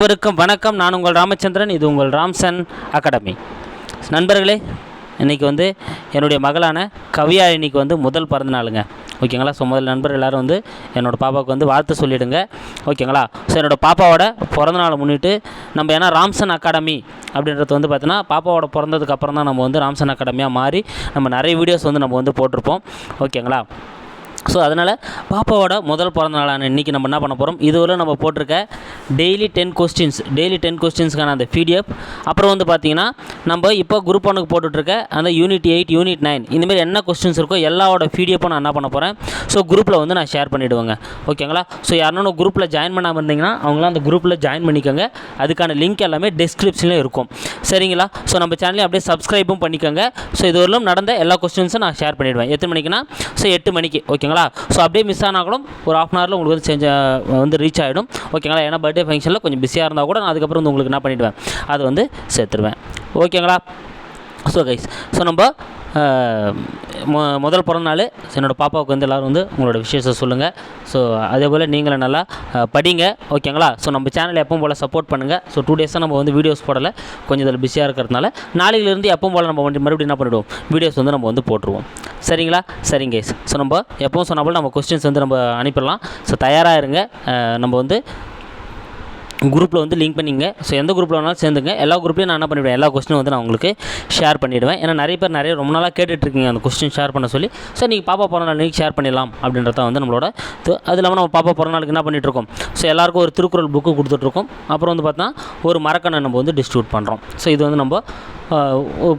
அனைவருக்கும் வணக்கம். நான் உங்கள் ராமச்சந்திரன். இது உங்கள் ராம்சன் அகாடமி. நண்பர்களே இன்றைக்கி வந்து என்னுடைய மகளான கவியா இன்னைக்கு வந்து முதல் பிறந்த நாளுங்க. ஓகேங்களா? ஸோ முதல் நண்பர் எல்லாரும் வந்து என்னோடய பாப்பாவுக்கு வந்து வாழ்த்து சொல்லிவிடுங்க ஓகேங்களா? ஸோ என்னோடய பாப்பாவோட பிறந்தநாளை முன்னிட்டு நம்ம ஏன்னா ராம்சன் அகாடமி அப்படின்றது வந்து பார்த்தீங்கன்னா பாப்பாவோட பிறந்ததுக்கு அப்புறம் தான் நம்ம வந்து ராம்சன் அகாடமியாக மாறி நம்ம நிறைய வீடியோஸ் வந்து நம்ம வந்து போட்டிருப்போம். ஓகேங்களா? ஸோ அதனால் பாப்பாவோட முதல் பிறந்த நாளான இன்றைக்கி நம்ம என்ன பண்ண போகிறோம் இதுவரை நம்ம போட்டிருக்க daily ten questions daily ten கொஸ்டின்ஸ்க்கான அந்த பிடிஎஃப் அப்புறம் வந்து பார்த்திங்கன்னா நம்ம இப்போ குரூப் ஒனுக்கு போட்டுட்ருக்க அந்த யூனிட் எயிட் யூனிட் நைன் இந்தமாரி என்ன கொஸ்டின்ஸ் இருக்கோ எல்லாவோட பிடிஎஃப்பும் நான் என்ன பண்ண போகிறேன் ஸோ குரூப்பில் வந்து நான் ஷேர் பண்ணிவிடுவேங்க ஓகேங்களா ஸோ யாரும் குரூப்பில் ஜாயின் பண்ணாமல் இருந்தீங்கன்னா அவங்களாம் அந்த குரூப்பில் ஜாயின் பண்ணிக்கோங்க. அதுக்கான லிங்க் எல்லாமே டிஸ்கிரிப்ஷன்லேயும் இருக்கும். சரிங்களா? ஸோ நம்ம சேனலையும் அப்படியே சப்ஸ்கிரைபும் பண்ணிக்கோங்க. ஸோ இதுவரையிலும் நடந்த எல்லா கொஸ்டின்ஸும் நான் ஷேர் பண்ணிவிடுவேன் எத்தனை மணிக்குன்னா? ஸோ எட்டு மணிக்கு. ஓகேங்களா ஸோ அப்படியே மிஸ் ஆனால் கூட ஒரு ஆஃப் அன் ஹவரில் உங்களுக்கு வந்து செஞ்ச வந்து ரீச் ஆகிடும் ஓகேங்களா? ஏன்னா பர்த்டே ஃபங்க்ஷனில் கொஞ்சம் பிஸியாக இருந்தால் கூட நான் அதுக்கப்புறம் வந்து உங்களுக்கு என்ன பண்ணிவிடுவேன் அதை வந்து சேர்த்துருவேன். ஓகேங்களா? ஸோ கைஸ் ஸோ நம்ம மொ முதல் பிறந்த நாள் என்னோடய பாப்பாவுக்கு வந்து எல்லோரும் வந்து உங்களோட விஷயத்தை சொல்லுங்கள் ஸோ அதே போல் நீங்களும் நல்லா படிங்க ஓகேங்களா? ஸோ நம்ம சேனலை எப்பவும் போல் சப்போர்ட் பண்ணுங்கள் ஸோ டூ டேஸாக நம்ம வந்து வீடியோஸ் போடலை. கொஞ்சம் இதில் பிஸியாக இருக்கிறதுனால நாளையிலேருந்து எப்பவும் போல் நம்ம வந்து மறுபடியும் என்ன பண்ணிவிடுவோம் வீடியோஸ் வந்து நம்ம வந்து போட்டுருவோம். சரிங்களா? சரிங்க ஸோ நம்ம எப்பவும் சொன்னால் போல் நம்ம கொஸ்டின்ஸ் வந்து நம்ம அனுப்பிடலாம். ஸோ தயாராக இருங்க. நம்ம வந்து குரூப்பில் வந்து லிங்க் பண்ணிங்க ஸோ எந்த குரூப்பில் வேணாலும் சேர்ந்துங்க. எல்லா குரூப்லையும் நான் என்ன பண்ணிவிடுவேன் எல்லா கொஸ்டினும் வந்து நான் உங்களுக்கு ஷேர் பண்ணிவிடுவேன் ஏன்னா நிறைய பேர் நிறைய ரொம்ப நாளாக கேட்டுட்ருக்கீங்க அந்த கொஸ்டின் ஷேர் பண்ண சொல்லி. ஸோ நீங்கள் பாப்பா பிறந்த நாள் நீங்கள் ஷேர் பண்ணிடலாம் அப்படின்றத வந்து நம்மளோட அது இல்லாமல் நம்ம பாப்பா பிறந்த நாளுக்கு என்ன பண்ணிகிட்ருக்கோம் ஸோ எல்லாருக்கும் ஒரு திருக்குறள் புக்கு கொடுத்துட்ருக்கோம். அப்புறம் வந்து பார்த்தா ஒரு மரக்கண்ணை நம்ம வந்து டிஸ்ட்ரிபியூட் பண்ணுறோம் ஸோ இது வந்து நம்ம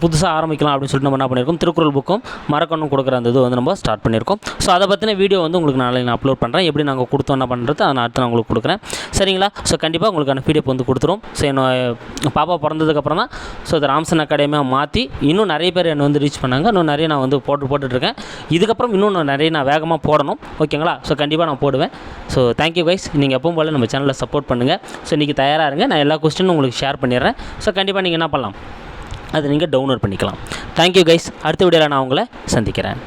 புதுசாக ஆரம்பிக்கலாம் அப்படின்னு சொல்லிட்டு நம்ம என்ன பண்ணியிருக்கோம் திருக்குறள் புக்கும் மரக்கண்ணும் கொடுக்குற அந்த இது வந்து நம்ம ஸ்டார்ட் பண்ணியிருக்கோம் ஸோ அதை பற்றின வீடியோ வந்து உங்களுக்கு நாளைக்கு நான் அப்லோட் பண்ணுறேன் எப்படி நாங்கள் கொடுத்தோம் என்ன பண்ணுறது அதை நான் அடுத்து நான் உங்களுக்கு கொடுக்குறேன். சரிங்களா? ஸோ கண்டிப்பாக உங்களுக்கான பிடிஎஃப் வந்து கொடுத்துரும். ஸோ என்னோட பாப்பா பிறந்ததுக்கப்புறம் தான் ஸோ இந்த ராம்சன் அகாடமியாக மாற்றி இன்னும் நிறைய பேர் என்னை வந்து ரீச் பண்ணாங்க. இன்னும் நிறைய நான் வந்து போட்டு போட்டுட்ருக்கேன் இதுக்கப்புறம் இன்னும் நான் நிறைய நான் வேகமாக போடணும். ஓகேங்களா? ஸோ கண்டிப்பாக நான் போடுவேன். ஸோ தேங்க்யூ கைஸ் நீங்கள் எப்பவும் போல் நம்ம சேனலில் சப்போர்ட் பண்ணுங்கள் ஸோ இன்றைக்கி தயாராக இருங்க. நான் எல்லா கொஸ்டினும் உங்களுக்கு ஷேர் பண்ணிடுறேன். ஸோ கண்டிப்பாக நீங்கள் என்ன பண்ணலாம்? அதை நீங்கள் டவுன்லோட் பண்ணிக்கலாம். தேங்க்யூ கைஸ் அடுத்த வீடியோவில் நான் உங்களை சந்திக்கிறேன்.